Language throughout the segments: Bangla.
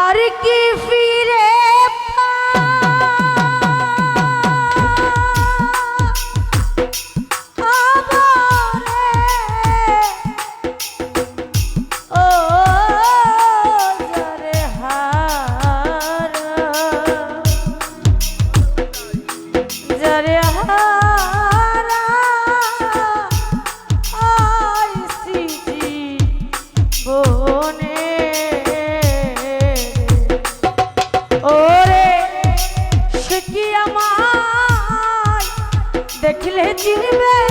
আর কি ফিরে চিনবে?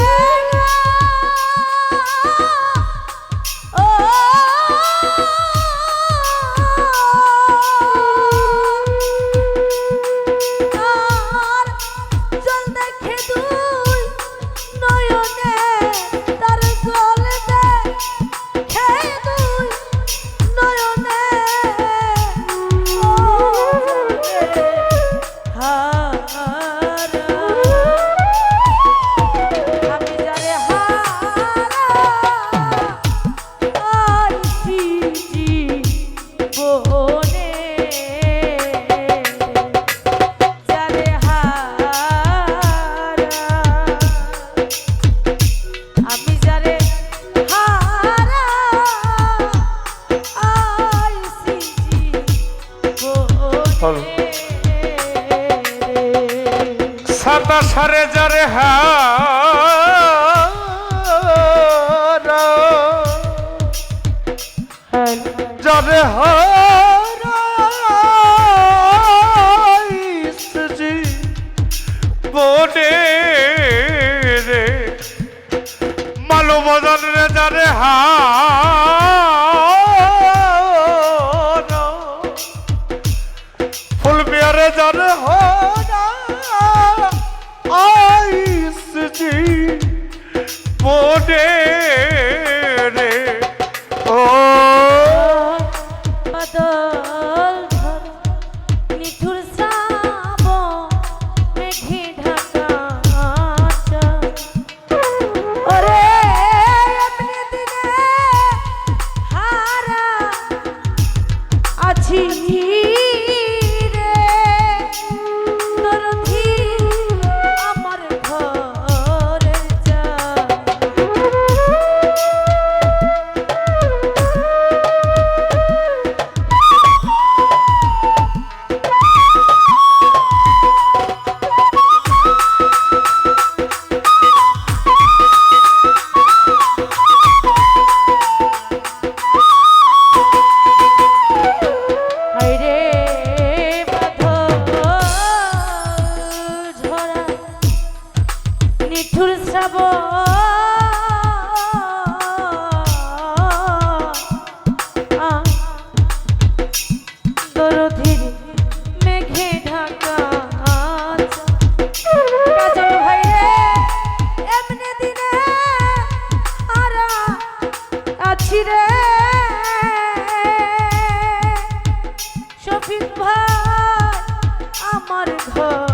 স্থল সাদা সারে যারে হা বুঝি যাব। দরধির মেঘে ঢাকা কাজল ভাই রে, এমনি দিনে আরা আছি রে। শফিক ভাই, আমার ঘর।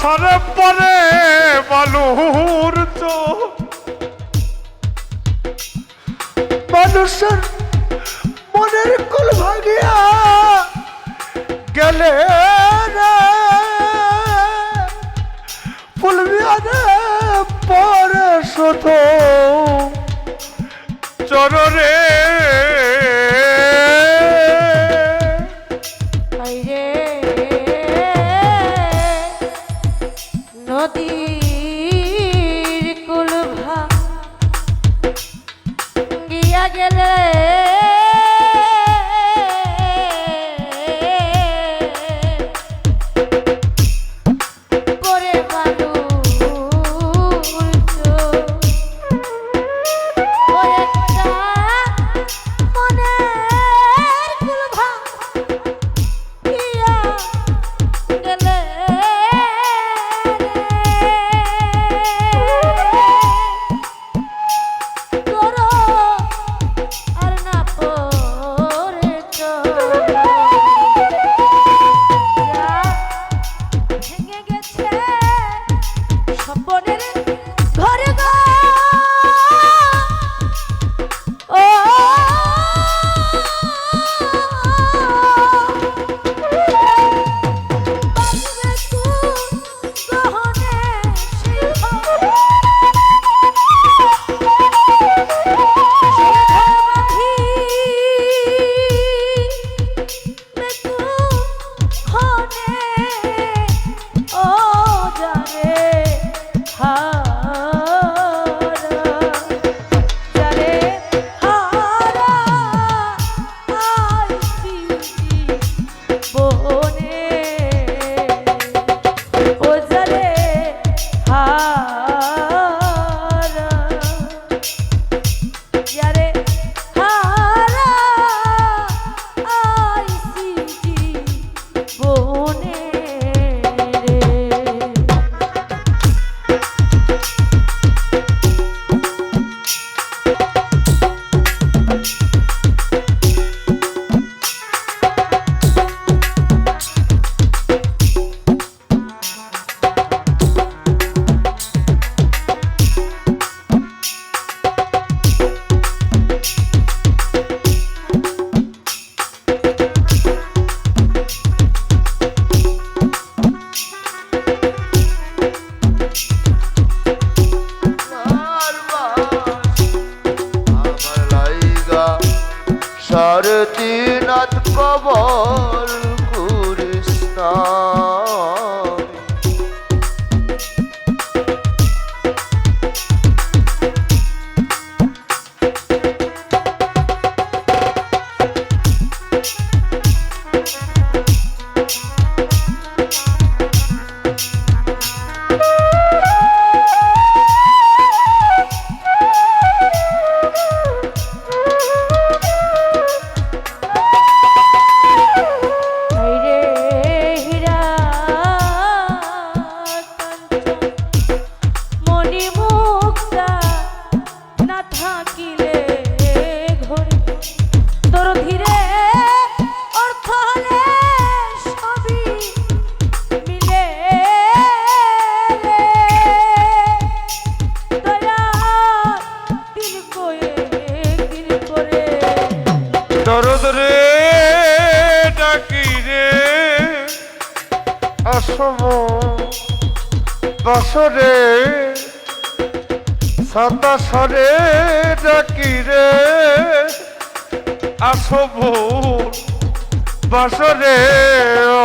আসার পরে বালুর তো। মানুষের মনের কুল ভাঙিয়া গেলে ফুলবিয়ারে পরে শুধু চরণে যদি বছরে ডাকি রে। আসব বছরে ও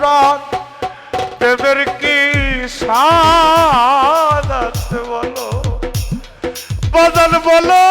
পরাণ প্রেমের কি আছে বলো? বদল বলো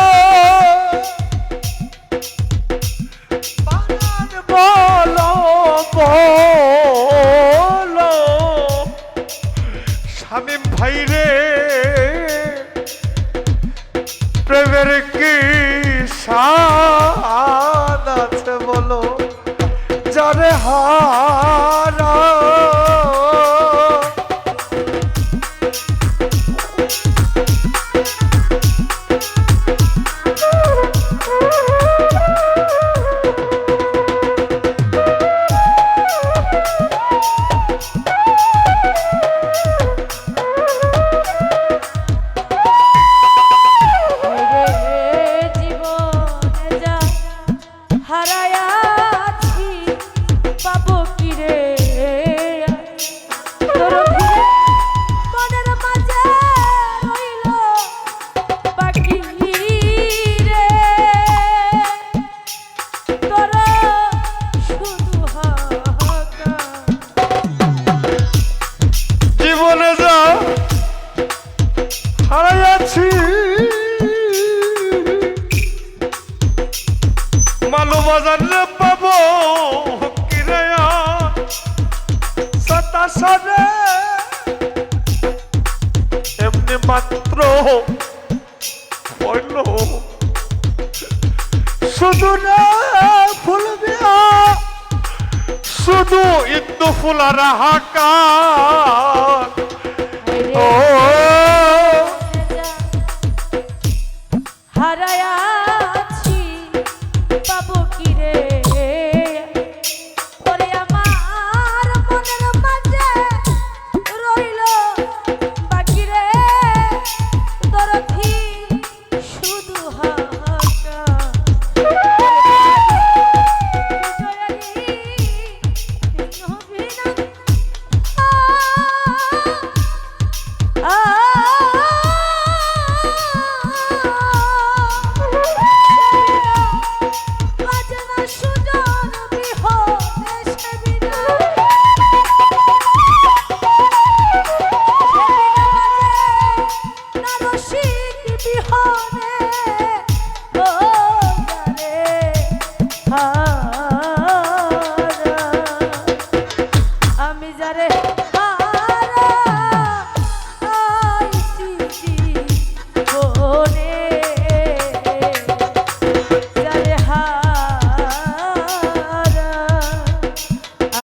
হাসারে এমনি মাত্র হইল। শুধু না ফুল দিয়া। শুধু ইন্দু ফুলারা হাকার ও